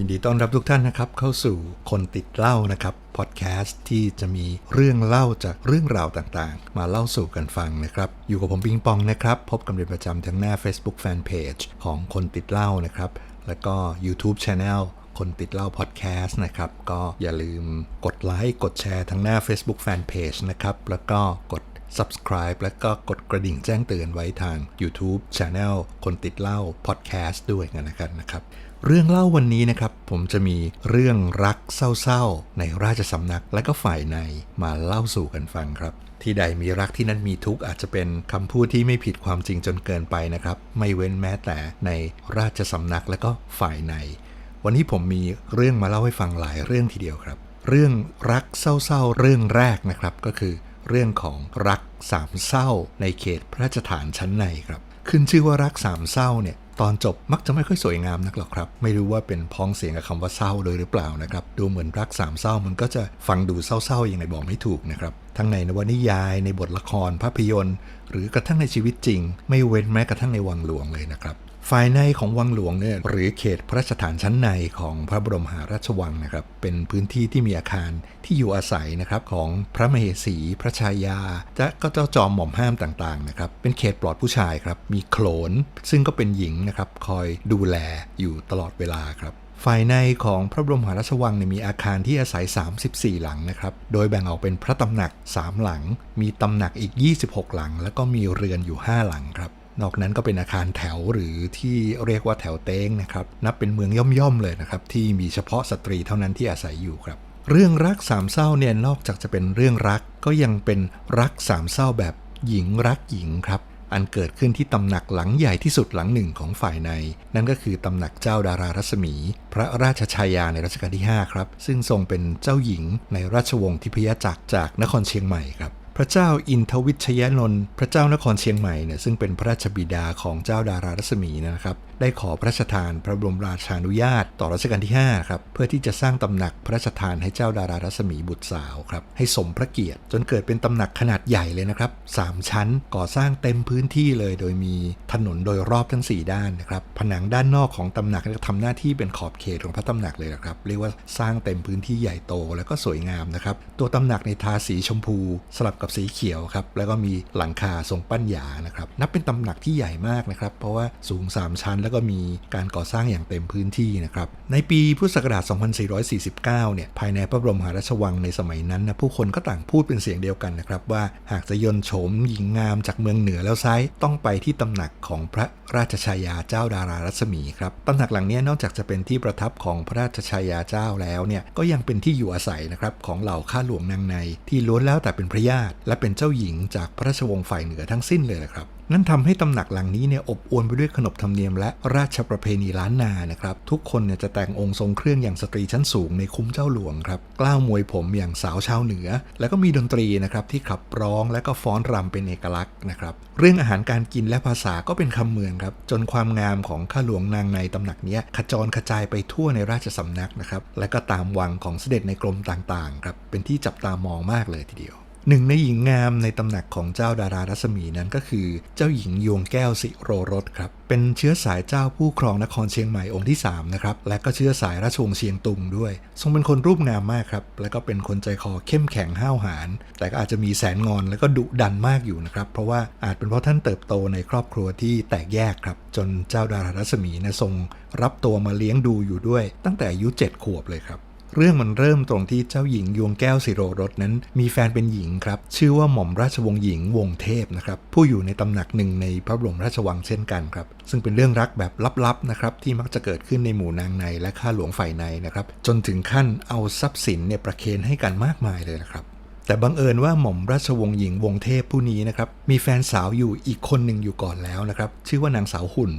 ยินดีต้อนรับทุกท่านนะครับ เข้าสู่คนติดเล้านะครับพอดแคสต์ที่จะมีเรื่องเล่าจากเรื่องราวต่างๆ มาเล่าสู่กันฟังนะครับ อยู่กับผมปิงปองนะครับ พบกันเป็นประจำทั้งหน้า Facebook Fanpage ของคนติดเล้านะครับ แล้วก็ YouTube Channel คนติดเล้าพอดแคสต์นะครับ ก็อย่าลืมกดไลค์กดแชร์ทั้งหน้า Facebook Fanpage นะครับ แล้วก็กด subscribe แล้วก็กดกระดิ่งแจ้งเตือนไว้ทาง YouTube Channel คนติดเล้า Podcast ด้วยกันนะครับ เรื่องเล่าวันนี้นะครับ ผมจะมีเรื่องรักเศร้าๆ ในราชสำนักและก็ฝ่ายในมาเล่าสู่กันฟังครับ ที่ใดมีรักที่นั่นมีทุกอาจจะเป็นคำพูดที่ไม่ผิดความจริงจนเกินไปนะครับ ไม่เว้นแม้แต่ในราชสำนักและก็ฝ่ายใน วันนี้ผมมีเรื่องมาเล่าให้ฟังหลายเรื่องทีเดียวครับ เรื่องรักเศร้าๆ เรื่องแรกนะครับก็คือ เรื่องของรักสามเศร้าในเขตพระราชฐานชั้นในครับขึ้นชื่อว่ารักสามเศร้าเนี่ย ตอนจบมักจะไม่ค่อยสวยงามนักหรอกครับ ไม่รู้ว่าเป็นพ้องเสียงกับคำว่าเศร้าเลยหรือเปล่านะครับ ดูเหมือนรักสามเศร้ามันก็จะฟังดูเศร้าๆยังไงบอกไม่ถูกนะครับ ทั้งในนวนิยายในบทละครภาพยนตร์ หรือกระทั่งในชีวิตจริง ไม่เว้นแม้กระทั่งในวังหลวงเลยนะครับ ฝ่ายในของวังหลวงเนี่ยหรือเขตพระราชฐานชั้นในของพระบรมหาราชวังนะครับ เป็นพื้นที่ที่มีอาคารที่อยู่อาศัยนะครับของพระมเหสีพระชายาและก็เจ้าจอมหม่อมห้ามต่างๆนะครับ เป็นเขตปลอดผู้ชายครับมีโขลนซึ่งก็เป็นหญิงนะครับคอยดูแลอยู่ตลอดเวลาครับฝ่ายในของพระบรมหาราชวังเนี่ยมีอาคารที่อาศัย 34 หลังนะครับ โดยแบ่งออกเป็นพระตำหนัก 3 หลัง มีตำหนักอีก 26 หลัง แล้วก็มีเรือนอยู่ 5 หลังครับ นอกนั้นก็เป็นอาคารแถวหรือที่เรียกว่าแถวเต้งนะครับ นับเป็นเมืองย่อมๆเลยนะครับ ที่มีเฉพาะสตรีเท่านั้นที่อาศัยอยู่ครับ เรื่องรักสามเศร้าเนี่ยนอกจากจะเป็นเรื่องรักก็ยังเป็นรักสามเศร้าแบบหญิงรักหญิงครับอันเกิดขึ้นที่ตำหนักหลังใหญ่ที่สุดหลังหนึ่งของฝ่ายใน นั่นก็คือตำหนักเจ้าดารารัศมี พระราชชายาในรัชกาลที่ 5 ครับ ซึ่งทรงเป็นเจ้าหญิงในราชวงศ์ทิพยจักรจากนครเชียงใหม่ครับ พระเจ้าอินทวิชยนนท์พระเจ้านครเชียงใหม่เนี่ยซึ่งเป็นพระราชบิดาของเจ้าดารารัศมีนะครับ ได้ขอพระราชทานพระบรมราชานุญาต ต่อรัชกาลที่5ครับเพื่อที่จะสร้างตำหนักพระราชทานให้เจ้าดารารัศมีบุตรสาวครับให้สมพระเกียรติ จนเกิดเป็นตำหนักขนาดใหญ่เลยนะครับสามชั้นก่อสร้างเต็มพื้นที่เลย โดยมีถนนโดยรอบทั้ง 4 ด้านนะครับผนังด้านนอกของตำหนักก็ทำหน้าที่เป็นขอบเขตของพระตำหนักเลยนะครับเรียกว่าสร้างเต็มพื้นที่ใหญ่โตแล้วก็สวยงามนะครับตัวตำหนักในทาสีชมพู สลับกับสีเขียวครับแล้วก็มีหลังคาทรงปั้นหยานะครับนับเป็นตำหนักที่ใหญ่มากนะครับเพราะว่าสูง 3 ชั้นแล้วก็มีการก่อสร้างอย่างเต็มพื้นที่นะครับ ในปีพุทธศักราช 2449 เนี่ย ภายในพระบรมหาราชวังในสมัยนั้นนะผู้คนก็ต่างพูดเป็นเสียงเดียวกันนะครับ ว่าหากจะยนโฉมหญิงงามจากเมืองเหนือแล้วไซต้องไปที่ตำหนักของพระราชชายาเจ้าดารารัศมีครับตำหนักหลังนี้นอกจากจะเป็นที่ประทับของพระราชชายาเจ้าแล้วเนี่ยก็ยังเป็นที่อยู่อาศัยนะครับของเหล่าข้าหลวงนางใน ที่ล้วนแล้วแต่เป็นพระญาติและเป็นเจ้าหญิงจากพระราชวงศ์ฝ่ายเหนือทั้งสิ้นเลยนะครับ นั่นทำให้ตำหนักหลังนี้เนี่ยอบอวลไปด้วยขนบธรรมเนียมและราชประเพณีล้านนานะครับ ทุกคนเนี่ยจะแต่งองค์ทรงเครื่องอย่างสตรีชั้นสูงในคุ้มเจ้าหลวงครับกล้าวมวยผมอย่างสาวชาวเหนือ แล้วก็มีดนตรีนะครับที่ขับร้องและก็ฟ้อนรำเป็นเอกลักษณ์นะครับ เรื่องอาหารการกินและภาษาก็เป็นคำเมืองครับ จนความงามของข้าหลวงนางในตำหนักเนี้ยขจรกระจายไปทั่วในราชสำนักนะครับและก็ตามวังของเสด็จในกรมต่างๆครับเป็นที่จับตามองมากเลยทีเดียว หนึ่งในหญิงงามในตำหนักของเจ้าดารารัศมีนั้นก็คือ เจ้าหญิงยวงแก้วสิโรรสครับเป็นเชื้อสายเจ้าผู้ครองนครเชียงใหม่องค์ที่3นะครับและก็เชื้อสายราชวงศ์เชียงตุงด้วย ทรงเป็นคนรูปงามมากครับและก็เป็นคนใจคอเข้มแข็งห้าวหาญแต่ก็อาจจะมีแสนงอนและก็ดุดันมากอยู่นะครับเพราะว่าอาจเป็นเพราะท่านเติบโตในครอบครัวที่แตกแยกครับจนเจ้าดารารัศมีนะทรงรับตัวมาเลี้ยงดูอยู่ด้วย ตั้งแต่อายุ7ขวบเลยครับ เรื่องมันเริ่มตรงที่เจ้าหญิงยวงแก้วสิโรรสนั้น มีแฟนเป็นหญิงครับ ชื่อว่าหม่อมราชวงศ์หญิงวงเทพนะครับ ผู้อยู่ในตำหนักหนึ่งในพระบรมราชวังเช่นกันครับ ซึ่งเป็นเรื่องรักแบบลับๆนะครับที่มักจะเกิดขึ้นในหมู่นางในและข้าหลวงฝ่ายในนะครับ จนถึงขั้นเอาทรัพย์สินเนี่ยประเคนให้กันมากมายเลยนะครับแต่บังเอิญว่าหม่อมราชวงศ์หญิงวงเทพผู้นี้นะครับมีแฟนสาวอยู่อีกคนหนึ่งอยู่ก่อนแล้วนะครับ ชื่อว่านางสาวหุ่น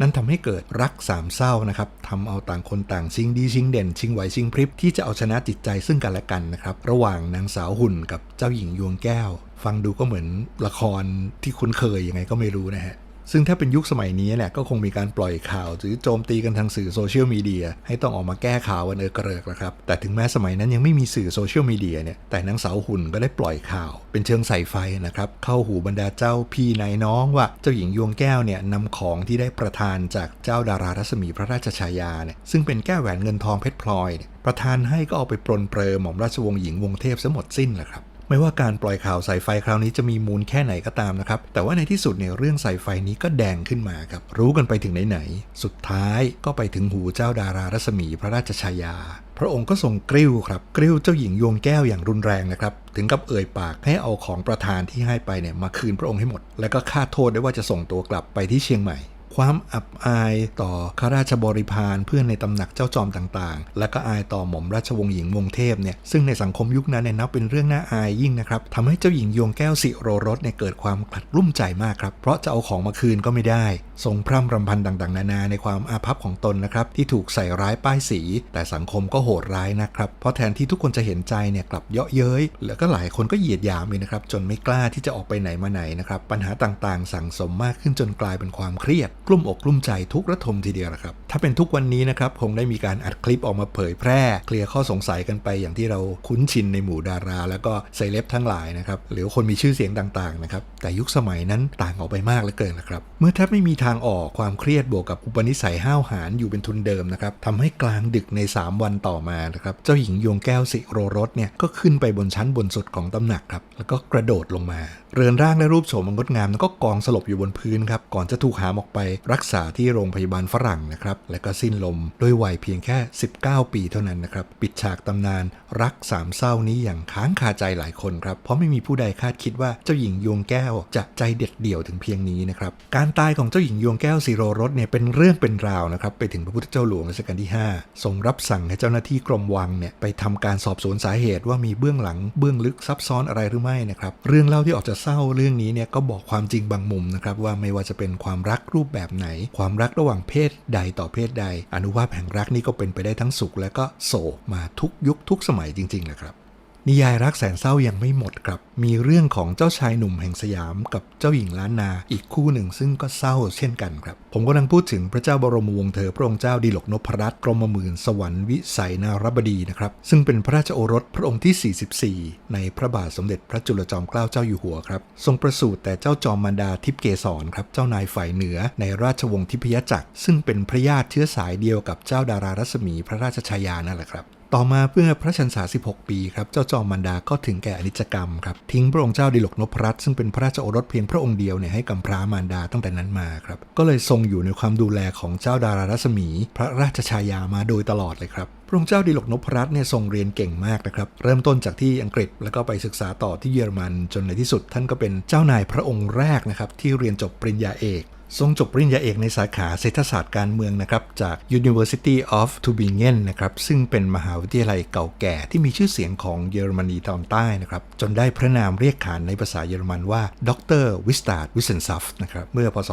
นั่นทำให้เกิดรักสามเศร้านะครับทำเอาต่างคนต่างชิงดีชิงเด่น ชิงไหวชิงพริบที่จะเอาชนะจิตใจซึ่งกันและกันนะครับระหว่างนางสาวหุ่นกับเจ้าหญิงยวงแก้ว ฟังดูก็เหมือนละครที่คุ้นเคยยังไงก็ไม่รู้นะฮะ ซึ่งถ้าเป็นยุคสมัยนี้เนี่ยก็คงมีการปล่อยข่าวหรือโจมตีกันทางสื่อโซเชียลมีเดียให้ต้องออกมาแก้ข่าวกันเออกระเริกนะครับ แต่ถึงแม้สมัยนั้นยังไม่มีสื่อโซเชียลมีเดียเนี่ยแต่นางสาวหุ่นก็ได้ปล่อยข่าว เป็นเชิงใส่ไฟนะครับ เข้าหูบรรดาเจ้าพี่นายน้องว่าเจ้าหญิงยวงแก้วเนี่ยนำของที่ได้ประทานจากเจ้าดารารัศมีพระราชชายาเนี่ยซึ่งเป็นแก้วแหวนเงินทองเพชรพลอย ประทานให้ก็เอาไปปรนเปรอหม่อมราชวงศ์หญิงวงเทพซะหมดสิ้นแหละครับ ไม่ว่าการปล่อยข่าวสายไฟคราวนี้จะมีมูลแค่ไหนก็ตามนะครับ แต่ว่าในที่สุดเนี่ยเรื่องสายไฟนี้ก็แดงขึ้นมาครับ รู้กันไปถึงไหนๆสุดท้ายก็ไปถึงหูเจ้าดารารัศมีพระราชชายา พระองค์ก็ทรงกริ้วครับ กริ้วเจ้าหญิงยวงแก้วอย่างรุนแรงนะครับ ถึงกับเอ่ยปากให้เอาของประธานที่ให้ไปเนี่ยมาคืนพระองค์ให้หมด แล้วก็ค่าโทษได้ว่าจะส่งตัวกลับไปที่เชียงใหม่ ความอับอายต่อข้าราชบริพารเพื่อนในตำหนักเจ้าจอมต่างๆ และก็อายต่อหม่อมราชวงศ์หญิงวงเทพเนี่ยซึ่งในสังคมยุคนั้นเนี่ยนับเป็นเรื่องน่าอายยิ่งนะครับทำให้เจ้าหญิงยวงแก้วสิโรรสเนี่ยเกิดความกลัดรุ่มใจมากครับ เพราะจะเอาของมาคืนก็ไม่ได้ ทรงพร่ำรำพันต่างๆ นานาในความอาภัพของตนนะครับที่ถูกใส่ร้ายป้ายสี แต่สังคมก็โหดร้ายนะครับเพราะแทนที่ทุกคนจะเห็นใจเนี่ยกลับเยาะเย้ยแล้วก็หลายคนก็เหยียดหยามเลยนะครับจนไม่กล้าที่จะออกไปไหนมาไหนนะครับปัญหาต่างๆ สั่งสมมากขึ้นจนกลายเป็นความเครียดกลุ่มอกกลุ่มใจทุกระทมทีเดียวนะครับ ถ้าเป็นทุกวันนี้นะครับคงได้มีการอัดคลิปออกมาเผยแพร่ เคลียร์ข้อสงสัยกันไปอย่างที่เราคุ้นชินในหมู่ดารา แล้วก็เซเลบทั้งหลายนะครับหรือคนมีชื่อเสียงต่างๆนะครับแต่ยุคสมัยนั้นต่างออกไปมากเหลือเกินนะครับ เมื่อแทบไม่มีทางออกความเครียดบวกกับอุปนิสัยห้าวหาญอยู่เป็นทุนเดิมนะครับทำให้กลางดึกใน 3 วันต่อมานะครับเจ้าหญิงยวงแก้วสิโรรสเนี่ยก็ขึ้นไปบนชั้นบนสุดของตำหนักครับแล้วก็กระโดดลงมา เรือนร่างและรูปโฉมงดงามแล้วก็กองสลบอยู่บนพื้นครับก่อนจะถูกหามออกไปรักษาที่โรงพยาบาลฝรั่งนะครับ และก็สิ้นลมด้วยวัยเพียงแค่ 19 ปีเท่านั้นนะครับ ปิดฉากตำนานรักสามเศร้านี้อย่างค้างคาใจหลายคนครับ เพราะไม่มีผู้ใดคาดคิดว่าเจ้าหญิงยวงแก้วจะใจเด็ดเดี่ยวถึงเพียงนี้นะครับ การตายของเจ้าหญิงยวงแก้วสีโรรสเนี่ยเป็นเรื่องเป็นราวนะครับ ไปถึงพระพุทธเจ้าหลวงรัชกาลที่ 5 ทรงรับสั่งให้เจ้าหน้าที่กรมวังเนี่ยไปทำการสอบสวนสาเหตุว่ามีเบื้องหลังเบื้องลึกซับซ้อนอะไรหรือไม่นะครับ เรื่องเล่าที่ออกจะเศร้าเรื่องนี้เนี่ยก็บอกความจริงบางมุมนะครับว่าไม่ว่าจะเป็นความรักรูปแบบไหน ความรักระหว่างเพศใดต่อเพศใด อนุภาพแห่งรักนี่ก็เป็นไปได้ทั้งสุขและก็โศกมาทุกยุคทุกสมัยจริงๆแหละครับ นิยายรักแสนเศร้ายังไม่หมดครับ มีเรื่องของเจ้าชายหนุ่มแห่งสยามกับเจ้าหญิงล้านนาอีกคู่หนึ่งซึ่งก็เศร้าเช่นกันครับ ผมกำลังพูดถึงพระเจ้าบรมวงศ์เธอพระองค์เจ้าดิลกนพรัตน์กรมหมื่นสวรรค์วิสัยนารบดีนะครับ ซึ่งเป็นพระราชโอรสพระองค์ที่ 44 ในพระบาทสมเด็จพระจุลจอมเกล้าเจ้าอยู่หัวครับ ทรงประสูติแต่เจ้าจอมมารดาทิพย์เกษรครับ เจ้านายฝ่ายเหนือในราชวงศ์ทิพยจักร ซึ่งเป็นพระญาติเชื้อสายเดียวกับเจ้าดารารัศมีพระราชชายานั่นแหละครับ ต่อมาเพื่อพระชันษา 16 ปีครับ เจ้าจอมมันดาก็ถึงแก่อนิจกรรมครับทิ้งพระองค์เจ้าดิลกนพรัตน์ซึ่งเป็นพระราชโอรสเพียงพระองค์เดียวเนี่ยให้กำพร้ามารดาตั้งแต่นั้นมาครับก็เลยทรงอยู่ในความดูแลของเจ้าดารารัศมี พระราชชายามาโดยตลอดเลยครับ พระองค์เจ้าดิลกนพรัตน์เนี่ยทรงเรียนเก่งมากนะครับ เริ่มต้นจากที่อังกฤษแล้วก็ไปศึกษาต่อที่เยอรมันจนในที่สุด ท่านก็เป็นเจ้านายพระองค์แรกนะครับที่เรียนจบปริญญาเอกทรงจบปริญญาเอกในสาขาเศรษฐศาสตร์การเมืองนะครับจาก University of Tübingen นะครับซึ่งเป็นมหาวิทยาลัยเก่าแก่ที่มีชื่อเสียงของเยอรมนีตอนใต้นะครับจนได้พระนามเรียกขานในภาษาเยอรมันว่าดรวิสตาร์วิเซนซัฟนะครับเมื่อพศ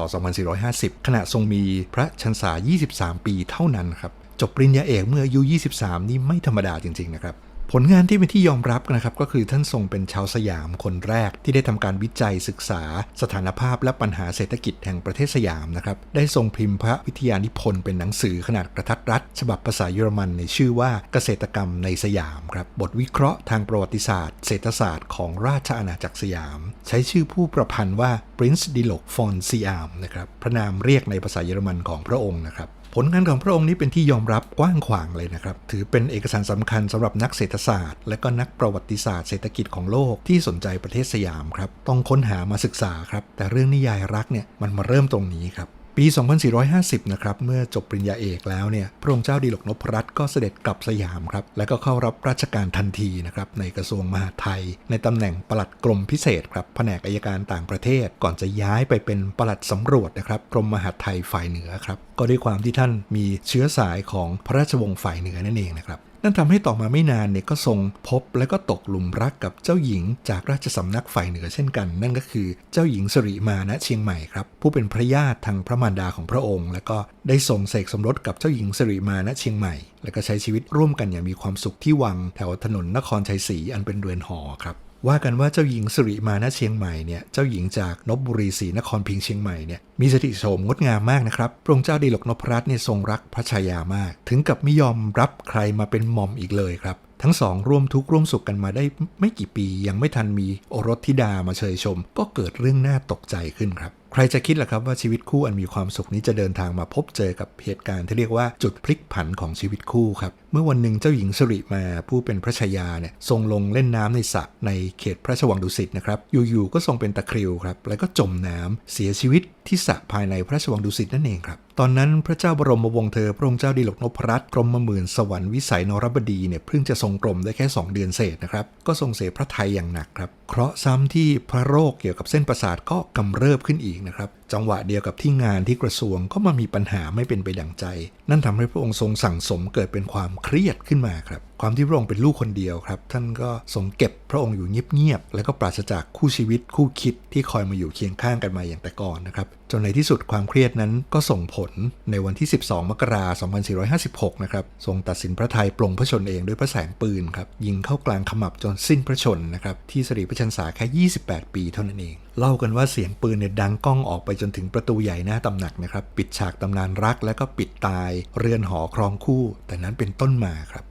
2450 ขณะทรงมีพระชันษา 23 ปีเท่านั้นครับ จบปริญญาเอกเมื่ออายุ 23 นี่ไม่ธรรมดาจริง ๆ นะครับผลงานที่เป็นที่ยอมรับนะครับก็คือท่านทรงเป็นชาวสยามคนแรกที่ได้ทำการวิจัยศึกษา สถานภาพและปัญหาเศรษฐกิจแห่งประเทศสยามนะครับได้ทรงพิมพ์พระวิทยานิพนธ์เป็นหนังสือขนาดกระทัดรัดฉบับภาษาเยอรมันในชื่อว่าเกษตรกรรมในสยามครับบทวิเคราะห์ทางประวัติศาสตร์ เศรษฐศาสตร์ของราชอาณาจักรสยาม ใช้ชื่อผู้ประพันธ์ว่า Prince d i l o k von Siam นะครับพระนามเรียกในภาษาเยอรมันของพระองค์นะครับ ผลงานของพระองค์นี้เป็นที่ยอมรับกว้างขวางเลยนะครับ ถือเป็นเอกสารสำคัญสำหรับนักเศรษฐศาสตร์ และก็นักประวัติศาสตร์เศรษฐกิจของโลกที่สนใจประเทศสยามครับ ต้องค้นหามาศึกษาครับ แต่เรื่องนิยายรักเนี่ยมันมาเริ่มตรงนี้ครับ ปี 2450 นะครับ เมื่อจบปริญญาเอกแล้วเนี่ย พระองค์เจ้าดิลกนพรัตน์ก็เสด็จกลับสยามครับ และก็เข้ารับราชการทันทีนะครับ ในกระทรวงมหาดไทย ในตำแหน่งปลัดกรมพิเศษครับ แผนกอายการต่างประเทศ ก่อนจะย้ายไปเป็นปลัดสำรวจนะครับ กรมมหาดไทยฝ่ายเหนือครับ ก็ด้วยความที่ท่านมีเชื้อสายของพระราชวงศ์ฝ่ายเหนือนั่นเองนะครับ นั่นทำให้ต่อมาไม่นานเนี่ยก็ทรงพบและก็ตกหลุมรักกับเจ้าหญิงจากราชสำนักฝ่ายเหนือเช่นกัน นั่นก็คือเจ้าหญิงสริมาณเชียงใหม่ครับ ผู้เป็นพระญาติทางพระมารดาของพระองค์ และก็ได้ทรงเสกสมรสกับเจ้าหญิงสริมาณเชียงใหม่ และก็ใช้ชีวิตร่วมกันอย่างมีความสุขที่วังแถวถนนนครชัยศรีอันเป็นเรือนหอครับ ว่ากันว่าเจ้าหญิงสิริมาณเชียงใหม่เนี่ยเจ้าหญิงจากนบบุรีศรีนครพิงเชียงใหม่เนี่ยมีสถิติโฉมงดงามมากนะครับพระองค์เจ้าดีลกนพรัตน์เนี่ยทรงรักพระชายามาก ถึงกับไม่ยอมรับใครมาเป็นหม่อมอีกเลยครับทั้งสองร่วมทุกข์ร่วมสุขกันมาได้ไม่กี่ปี ยังไม่ทันมีโอรสธิดามาเชยชม ก็เกิดเรื่องน่าตกใจขึ้นครับ ใครจะคิดล่ะครับว่าชีวิตคู่อันมีความสุขนี้จะเดินทางมาพบเจอกับเหตุการณ์ที่เรียกว่าจุดพลิกผันของชีวิตคู่ครับ เมื่อวันหนึ่งเจ้าหญิงสิริมาผู้เป็นพระชายาเนี่ยทรงลงเล่นน้ำในสระในเขตพระราชวังดุสิตนะครับ อยู่ๆก็ทรงเป็นตะคริวครับ แล้วก็จมน้ำเสียชีวิตที่สระภายในพระราชวังดุสิตนั่นเองครับ ตอนนั้นพระเจ้าบรมวงศ์เธอพระองค์เจ้าดีลกนพรัตน์กรมหมื่นสวรรค์วิสัยนรบดีเนี่ยเพิ่งจะทรงกรมได้แค่ 2 เดือนเศษนะครับ ก็ทรงเสียพระไทยอย่างหนักครับ เคราะห์ซ้ำที่พระโรคเกี่ยวกับเส้นประสาทก็กำเริบขึ้นอีกนะครับ จังหวะเดียวกับที่งานที่กระทรวงก็มามีปัญหาไม่เป็นไปดังใจ นั่นทำให้พระองค์ทรงสั่งสมเกิดเป็นความเครียดขึ้นมาครับ ความที่พระองค์เป็นลูกคนเดียวครับ ท่านก็ทรงเก็บพระองค์อยู่เงียบๆแล้วก็ปราศจากคู่ชีวิตคู่คิดที่คอยมาอยู่เคียงข้างกันมาอย่างแต่ก่อนนะครับ จนในที่สุดความเครียดนั้นก็ส่งผลในวันที่ 12 มกราคม 2456 นะครับ ทรงตัดสินพระทัยปลงพระชนเองด้วยพระแสงปืนครับ ยิงเข้ากลางขมับจนสิ้นพระชนนะครับ ที่สรีพระชันษาแค่ 28 ปีเท่านั้นเอง เล่ากันว่าเสียงปืนเนี่ยดังก้องออกไปจนถึงประตูใหญ่หน้าตำหนักนะครับ ปิดฉากตำนานรักแล้วก็ปิดตาย เรือนหอครองคู่ แต่นั้นเป็นต้นมาครับ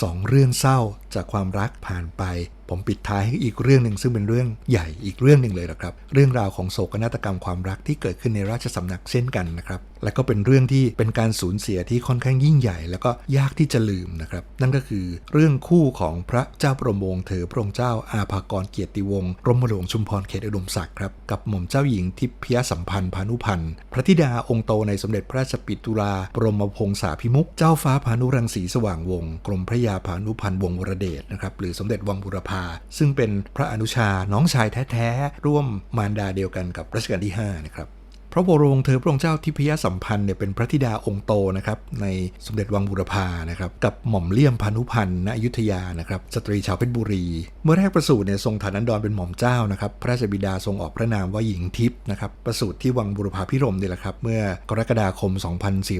สองเรื่องเศร้าจากความรักผ่านไป ผมปิดท้ายให้อีกเรื่องหนึ่งซึ่งเป็นเรื่องใหญ่อีกเรื่องหนึ่งเลยนะครับ เรื่องราวของโศกนาฏกรรมความรักที่เกิดขึ้นในราชสำนักเช่นกันนะครับ และก็เป็นเรื่องที่เป็นการสูญเสียที่ค่อนข้างยิ่งใหญ่ แล้วก็ยากที่จะลืมนะครับ นั่นก็คือเรื่องคู่ของพระเจ้าประมงเธอพระองค์เจ้าอาภากรเกียรติวงศ์รมหลวงชุมพรเขตอุดมศักดิ์ครับกับหม่อมเจ้าหญิงทิพยสัมพันธ์พานุพันธ์พระธิดาองค์โตในสมเด็จพระราชปิตุลาบรมพงษาภิมุกเจ้าฟ้าพานุรังสีสว่างวงศ์กรมพระยาพานุพันธ์วงศ์วรเดชนะครับหรือสมเด็จวังบุรพาซึ่งเป็นพระอนุชาน้องชายแท้ๆร่วมมารดาเดียวกันกับรัชกาลที่5นะครับ ระบรมวงศ์เธอพระองค์เจ้าทิพยสัมพันธ์เนี่ยเป็นพระธิดาองค์โตนะครับในสมเด็จวังบุรพานะครับกับหม่อมเลี่ยมพานุพันธ์ณอยุธยานะครับสตรีชาวเพชรบุรี เมื่อแรกประสูติเนี่ยทรงฐานันดรเป็นหม่อมเจ้านะครับพระราชบิดาทรงออกพระนามว่าหญิงทิพย์นะครับประสูติที่วังบุรพาพิรมนี่แหละครับเมื่อกรกฎาคม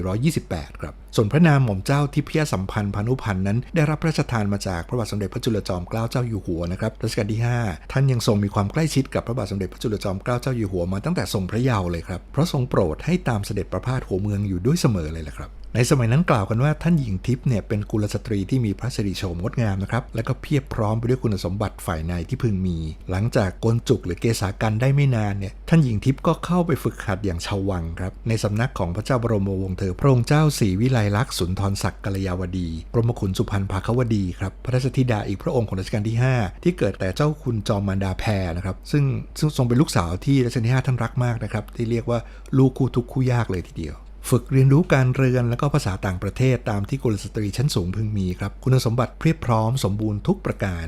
2428 ครับ ส่วนพระนามหม่อมเจ้าทิพยสัมพันธ์พานุพันธ์นั้น ได้รับพระราชทานมาจากพระบาทสมเด็จพระจุลจอมเกล้าเจ้าอยู่หัวนะครับรัชกาลที่ 5 ท่านยังทรงมีความใกล้ชิดกับพระบาทสมเด็จพระจุลจอมเกล้าเจ้าอยู่หัวมาตั้งแต่ทรงพระเยาว์เลยครับเพราะทรงโปรดให้ตามเสด็จประพาสหัวเมืองอยู่ด้วยเสมอเลยแหละครับ ในสมัยนั้นกล่าวกันว่าท่านหญิงทิพย์เนี่ยเป็นกุลสตรีที่มีพระสิริโฉมงดงามนะครับ และก็เพียบพร้อมไปด้วยคุณสมบัติฝ่ายในที่พึงมี หลังจากโกนจุกหรือเกษากันได้ไม่นานเนี่ยท่านหญิงทิพย์ก็เข้าไปฝึกหัดอย่างชาววังครับ ในสำนักของพระเจ้าบรมวงศ์เธอพระองค์เจ้าศรีวิไลลักษณ์สุนทรศักดิ์กัลยาวดี กรมขุนสุพรรณภาควดีครับพระราชธิดาอีกพระองค์ของรัชกาลที่ 5 ที่เกิดแต่เจ้าคุณจอมมารดาแพรนะครับซึ่งซึ่งทรงเป็นลูกสาวที่รัชกาลที่ 5 ท่านรักมากนะครับที่เรียกว่าลูกคู่ทุกคู่ยากเลยทีเดียว ฝึกเรียนรู้การเรือนและก็ภาษาต่างประเทศตามที่กุลสตรีชั้นสูงพึงมีครับ คุณสมบัติเพียบพร้อมสมบูรณ์ทุกประการ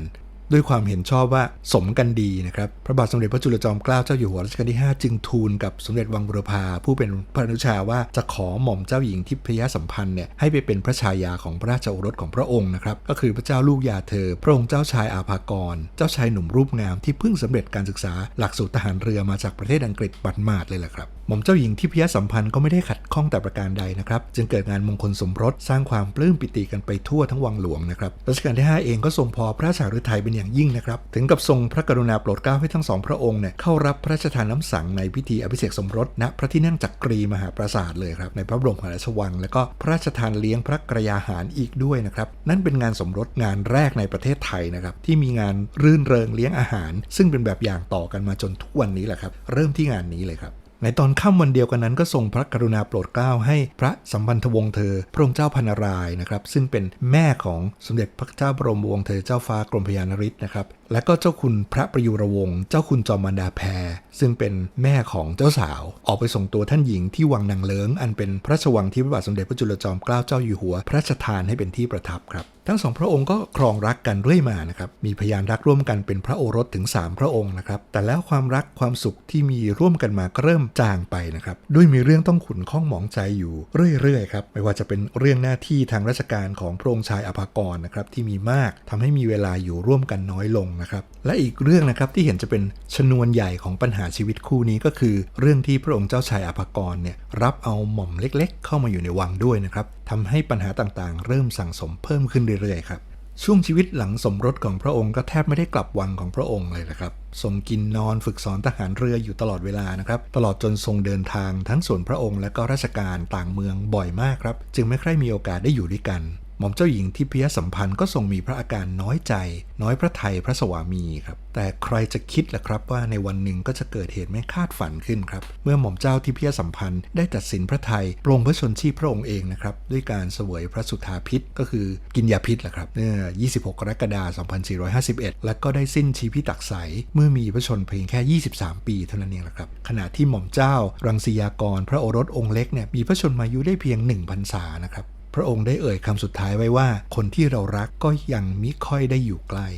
ด้วยความเห็นชอบว่าสมกันดีนะครับ พระบาทสมเด็จพระจุลจอมเกล้าเจ้าอยู่หัวรัชกาลที่ 5 จึงทูลกับสมเด็จวังบุรพาผู้เป็นพระอนุชาว่าจะขอหม่อมเจ้าหญิงทิพยสัมพันธ์เนี่ยให้ไปเป็นพระชายาของพระราชโอรสของพระองค์นะครับก็คือพระเจ้าลูกยาเธอ พระองค์เจ้าชายอาภากร เจ้าชายหนุ่มรูปงามที่เพิ่งสำเร็จการศึกษาหลักสูตรทหารเรือมาจากประเทศอังกฤษบัดมาดเลยแหละครับ หม่อมเจ้าหญิงทิพยสัมพันธ์ก็ไม่ได้ขัดข้องแต่ประการใดนะครับ จึงเกิดงานมงคลสมรสสร้างความปลื้มปิติกันไปทั่วทั้งวังหลวงนะครับรัชกาลที่ 5 เองก็ทรงพอพระราชาฤทัยเป็นอย่างยิ่งนะครับ ถึงกับทรงพระกรุณาโปรดเกล้าให้ทั้งสองพระองค์เนี่ยเข้ารับพระราชทานน้ำสังในพิธีอภิเษกสมรสณพระที่นั่งจักรีมหาปราสาทเลยครับในพระบรมหราชวัง และก็พระราชทานเลี้ยงพระกระยาหารอีกด้วยนะครับนั่นเป็นงานสมรสงานแรกในประเทศไทยนะครับที่มีงานรื่นเริงเลี้ยงอาหาร ซึ่งเป็นแบบอย่างต่อกันมาจนทุกวันนี้แหละครับเริ่มที่งานนี้เลยครับ ในตอนค่ำวันเดียวกันนั้นก็ทรงพระกรุณาโปรดเกล้าให้พระสัมพันธวงศ์เธอ พระองค์เจ้าพันารายนะครับ ซึ่งเป็นแม่ของสมเด็จพระเจ้าบรมวงศ์เธอเจ้าฟ้ากรมพยานริศนะครับ และก็เจ้าคุณพระประยุรวงศ์เจ้าคุณจอมมารดาแพร ซึ่งเป็นแม่ของเจ้าสาว ออกไปส่งตัวท่านหญิงที่วังนางเลิงอันเป็นพระราชวังที่พระบาทสมเด็จพระจุลจอมเกล้าเจ้าอยู่หัว พระราชทานให้เป็นที่ประทับครับ ทั้งสองพระองค์ก็ครองรักกันเรื่อยมานะครับมีพยานรักร่วมกันเป็นพระโอรสถึง 3 พระองค์นะครับแต่แล้วความรักความสุขที่มีร่วมกันมาก็เริ่มจางไปนะครับด้วยมีเรื่องต้องขุนข้องหมองใจอยู่เรื่อยๆครับไม่ว่าจะเป็นเรื่องหน้าที่ทางราชการของพระองค์ชายอภากรนะครับที่มีมากทำให้มีเวลาอยู่ร่วมกันน้อยลงนะครับ และอีกเรื่องนะครับที่เห็นจะเป็นชนวนใหญ่ของปัญหาชีวิตคู่นี้ก็คือ เรื่องที่พระองค์เจ้าชายอภากรเนี่ยรับเอาหม่อมเล็กๆ เข้ามาอยู่ในวังด้วยนะครับทำให้ปัญหาต่างๆ เริ่มสั่งสมเพิ่มขึ้นเรื่อยๆครับช่วงชีวิตหลังสมรสของพระองค์ก็แทบไม่ได้กลับวังของพระองค์เลยนะครับ ทรงกินนอนฝึกสอนทหารเรืออยู่ตลอดเวลานะครับ ตลอดจนทรงเดินทางทั้งส่วนพระองค์และก็ราชการต่างเมืองบ่อยมากครับ จึงไม่ค่อยมีโอกาสได้อยู่ด้วยกัน หม่อมเจ้าหญิงทิพยสัมพันธ์ก็ทรงมีพระอาการน้อยใจ น้อยพระไทยพระสวามีครับ แต่ใครจะคิดล่ะครับว่าในวันหนึ่งก็จะเกิดเหตุไม่คาดฝันขึ้นครับ เมื่อหม่อมเจ้าทิพยสัมพันธ์ได้ตัดสินพระไทยปรงพระชนชีพพระองค์เองนะครับ ด้วยการเสวยพระสุธาพิษก็คือกินยาพิษแหละครับเมื่อ 26 กรกฎาคม 2451 และก็ได้สิ้นชีพิตักใสเมื่อมีพระชนเพียงแค่ 23 ปีเท่านั้นเองละครับ ขณะที่หม่อมเจ้ารังสียากรพระโอรสองค์เล็กเนี่ยมีพระชนมายุได้เพียง1พรรษานะครับ พระองค์ได้เอ่ยคำสุดท้ายไว้ว่า คนที่เรารักก็ยังมิค่อยได้อยู่ใกล้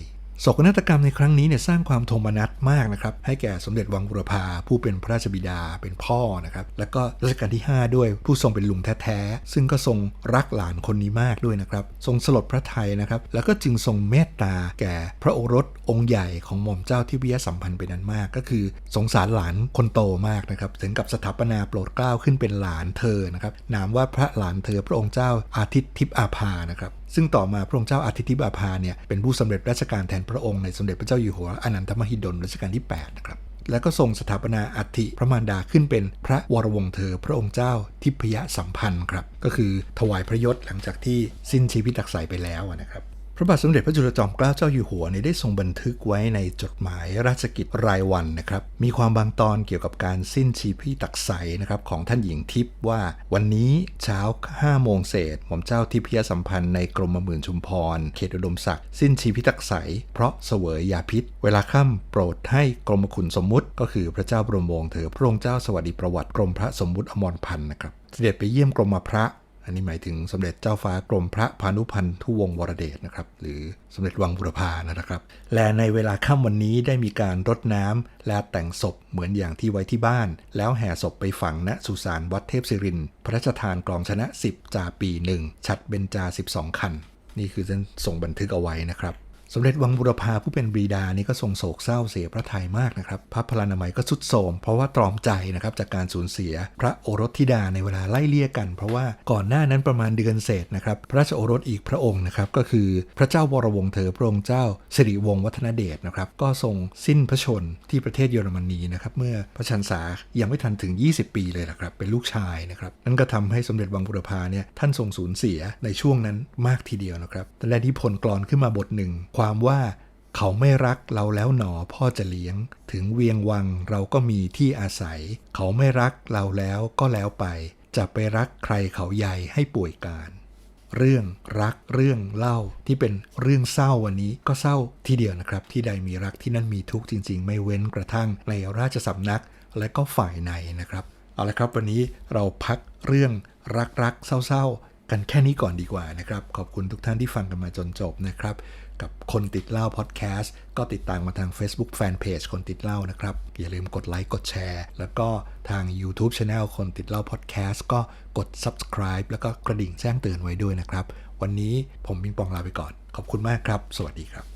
โศกนาฏกรรมในครั้งนี้เนี่ยสร้างความโทมนัสมากนะครับ ให้แก่สมเด็จวังบุรพาผู้เป็นพระราชบิดาเป็นพ่อนะครับ แล้วก็รัชกาลที่ 5 ด้วยผู้ทรงเป็นลุงแท้ๆ ซึ่งก็ทรงรักหลานคนนี้มากด้วยนะครับ ทรงสลดพระไทยนะครับ แล้วก็จึงทรงเมตตาแก่พระโอรสองค์ใหญ่ของหม่อมเจ้าที่วิยสัมพันธ์เป็นนั้นมาก ก็คือสงสารหลานคนโตมากนะครับ ถึงกับสถาปนาโปรดเกล้าขึ้นเป็นหลานเธอนะครับนามว่าพระหลานเธอพระองค์เจ้าอาทิตย์ทิพย์อาภานะครับ ซึ่งต่อมาพระองค์เจ้าอาทิตย์ทิพยาภาเนี่ยเป็นผู้สำเร็จราชการแทนพระองค์ในสมเด็จพระเจ้าอยู่หัวอนันทมหิดลรัชกาลที่8นะครับแล้วก็ทรงสถาปนาอัฐิพระมารดาขึ้นเป็นพระวรวงศ์เธอ พระองค์เจ้าทิพยสัมพันธ์ครับ ก็คือถวายพระยศหลังจากที่สิ้นชีวิตตักใสไปแล้วนะครับ พระบาทสมเด็จพระจุลจอมเกล้าเจ้าอยู่หัวเนี่ยได้ทรงบันทึกไว้ในจดหมายราชกิจรายวันนะครับ มีความบางตอนเกี่ยวกับการสิ้นชีพตักใสนะครับของท่านหญิงทิพย์ว่า วันนี้เช้า5โมงเศษหม่อมเจ้าทิพยสัมพันธ์ในกรมหมื่นชุมพร เขตอุดมศักดิ์สิ้นชีพตักใสเพราะเสวยยาพิษ เวลาค่ำโปรดให้กรมขุนสมมุติ ก็คือพระเจ้าบรมวงศ์เธอพระองค์เจ้าสวัสดิประวัติกรมพระสมมุติอมรพันธ์นะครับเสด็จไปเยี่ยมกรมพระ อันนี้หมายถึงสมเด็จเจ้าฟ้ากรมพระพานุพันธ์ทุวงศ์วรเดชนะครับ หรือสมเด็จวังบุรพานะครับ และในเวลาค่ำวันนี้ได้มีการรดน้ำและแต่งศพเหมือนอย่างที่ไว้ที่บ้าน แล้วแห่ศพไปฝังณสุสานวัดเทพศิรินทร์พระราชทานกลองชนะ 10 จาปีหนึ่งชัดเบญจา 12 คัน นี่คือท่านส่งบันทึกเอาไว้นะครับ สมเด็จวังบุรพาผู้เป็นบรีดานี่ก็ทรงโศกเศร้าเสียพระทัยมากนะครับ พระพลานามัยก็สุดโทมเพราะว่าตรอมใจนะครับจากการสูญเสียพระโอรสธิดาในเวลาไล่เลี่ยกัน เพราะว่าก่อนหน้านั้นประมาณเดือนเศษนะครับ พระราชโอรสอีกพระองค์นะครับก็คือพระเจ้าวรวงศ์เธอพระองค์เจ้าสิริวงศ์วัฒนเดชนะครับก็ทรงสิ้นพระชนที่ประเทศเยอรมนีนะครับเมื่อพระชันษายังไม่ทันถึง 20 ปีเลยนะครับเป็นลูกชายนะครับนั่นก็ทำให้สมเด็จวังบุรพาเนี่ยท่านทรงสูญเสียในช่วงนั้นมากทีเดียวนะครับแต่และนิพนธ์กลอนขึ้นมาบทหนึ่งความว่าเขาไม่รักเราแล้วหนอพ่อจะเลี้ยง ถึงเวียงวังเราก็มีที่อาศัย เขาไม่รักเราแล้วก็แล้วไป จะไปรักใครเขาใหญ่ให้ป่วยการ เรื่องรักเรื่องเล่าที่เป็นเรื่องเศร้าวันนี้ก็เศร้าทีเดียวนะครับ ที่ใดมีรักที่นั่นมีทุกข์จริง ๆ ไม่เว้นกระทั่งในราชสำนักและก็ฝ่ายในนะครับเอาละครับวันนี้เราพักเรื่องรักๆเศร้าๆ กันแค่นี้ก่อนดีกว่านะครับ ขอบคุณทุกท่านที่ฟังกันมาจนจบนะครับ กับคนติดเล่าพอดแคสต์ก็ติดตามมาทาง Facebook Fanpage คนติดเล่านะครับ อย่าลืมกดไลค์กดแชร์ แล้วก็ทาง YouTube Channel คนติดเล่าพอดแคสต์ก็กด Subscribe แล้วก็กระดิ่งแจ้งเตือนไว้ด้วยนะครับ วันนี้ผมมิงปองลาไปก่อน ขอบคุณมากครับ สวัสดีครับ